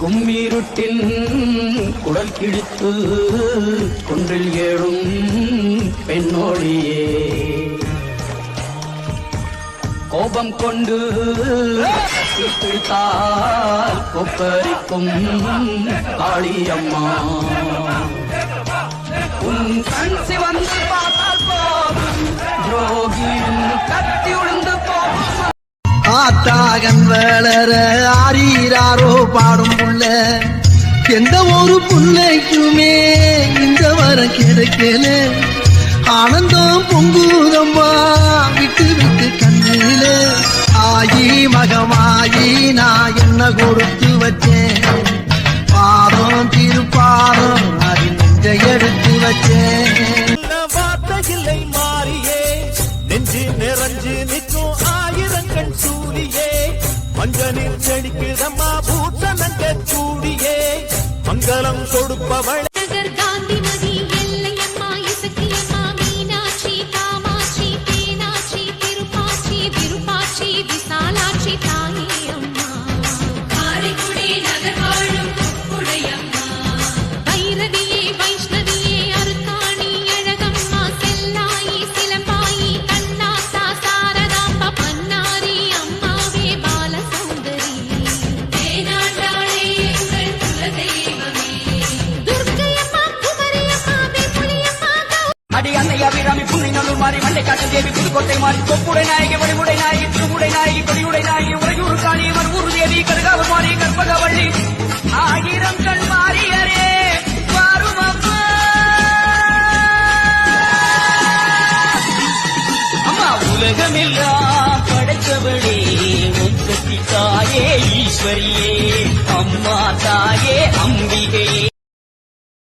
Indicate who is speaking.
Speaker 1: கும்மீருட்டின் குடல் கிழித்து குன்றில் ஏழும் பெண்ணோடியே. கோபம் கொண்டு பிடித்தால் கொப்பரிக்கும் காளியம்மா. உன் கண் சிவந்து
Speaker 2: மகன் வளர ஆறீராரோ பாடும் புள்ள. எந்த ஒரு புள்ளைக்குமே இந்த வரம் கிடைக்கல. ஆனந்தம் பொங்குதம்மா விட்டு விட்டு கண்ணில. ஆயி மகமாயி நான் என்ன கொடுத்து வச்சேன்? பாதம் திருப்பாதம் அது நெஞ்ச எடுத்து வச்சேன்.
Speaker 3: நிறைஞ்சு நிற்கும் ஆயிரங்கள் சூரியே மஞ்சனில் செடிக்குதம்மா பூசணங்க சூடியே. மங்களம் கொடுப்பவள்
Speaker 4: நகர்
Speaker 1: அபிராமி புள்ளி மாறி மண்டைக்காட்டு தேவி புதுக்கோட்டை மாறி கொப்புடை நாயகி வடிவுடை நாயகி திருமுடை நாயகி கொடியுடை நாயகி உறையூர் காணி மறுவூர் தேவி கருகாவு மாறி கற்பகவள்ளி. ஆயிரம் கண் மாறியரே வாரும் உலகமெல்லாம் படைத்தவளே முத்தத்தி தாயே ஈஸ்வரியே தாயே அம்பிகே